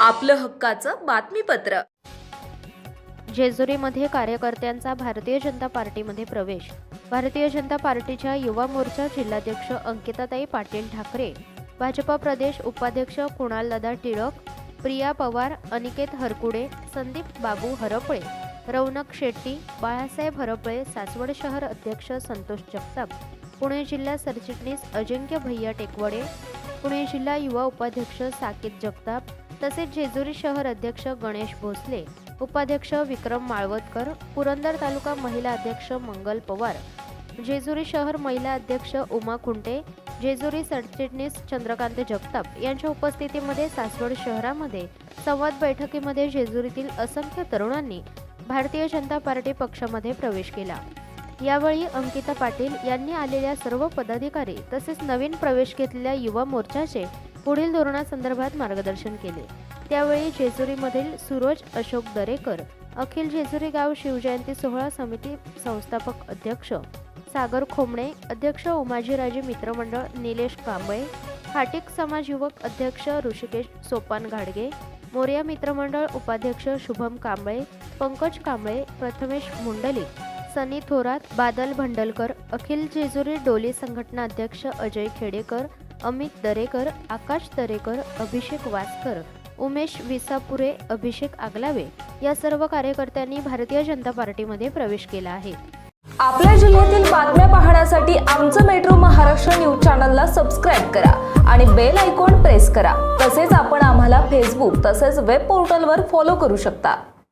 आपलं हक्काचं बातमीपत्र. जेजुरीमध्ये कार्यकर्त्यांचा भारतीय जनता पार्टीमध्ये प्रवेश. भारतीय जनता पार्टीच्या युवा मोर्चा जिल्हाध्यक्ष अंकिताताई पाटील ठाकरे भाजपा प्रदेश उपाध्यक्ष कुणालदादा टिळक प्रिया पवार अनिकेत हरकुडे संदीप बाबू हरपळे रौनक शेट्टी बाळासाहेब हरपळे सासवड शहर अध्यक्ष संतोष जगताप पुणे जिल्हा सरचिटणीस अजिंक्य भैया टेकवडे पुणे जिल्हा युवा उपाध्यक्ष साकेत जगताप तसेच जेजुरी शहर अध्यक्ष गणेश भोसले उपाध्यक्ष विक्रम माळवतकर पुरंदर तालुका महिला अध्यक्ष मंगल पवार जेजुरी शहर महिला अध्यक्ष उमा खुंटे जेजुरी सरचिटणीस चंद्रकांत जगताप यांच्या उपस्थितीमध्ये सासवड शहरामध्ये संवाद बैठकीमध्ये जेजुरीतील असंख्य तरुणांनी भारतीय जनता पार्टी पक्षामध्ये प्रवेश केला. यावेळी अंकिता पाटील यांनी आलेल्या सर्व पदाधिकारी तसेच नवीन प्रवेश घेतलेल्या युवा मोर्चाचे पुढील धोरणासंदर्भात मार्गदर्शन केले. त्यावेळी जेजुरीमधील सुरोज अशोक दरेकर अखिल जेजुरी गाव शिवजयंती सोहळा समिती संस्थापक अध्यक्ष सागर खोमणे अध्यक्ष उमाजीराजे मित्रमंडळ निलेश कांबळे फाटिक समाज युवक अध्यक्ष ऋषिकेश सोपान घाडगे मोर्या मित्रमंडळ उपाध्यक्ष शुभम कांबळे पंकज कांबळे प्रथमेश मुंडलिक सनी थोरात बादल भंडलकर अखिल जेजुरी डोली संघटना अध्यक्ष अजय खेडेकर अमित दरेकर आकाश दरेकर अभिषेक वासकर उमेश विसापुरे अभिषेक आगलावे या सर्व कार्यकर्त्यांनी भारतीय जनता पार्टीमध्ये प्रवेश केला आहे. आपल्या जिल्ह्यातील बातम्या पाहण्यासाठी आमचं मेट्रो महाराष्ट्र न्यूज चॅनलला सबस्क्राईब करा आणि बेल आयकॉन प्रेस करा. तसेच आपण आम्हाला फेसबुक तसेच वेब पोर्टलवर फॉलो करू शकता.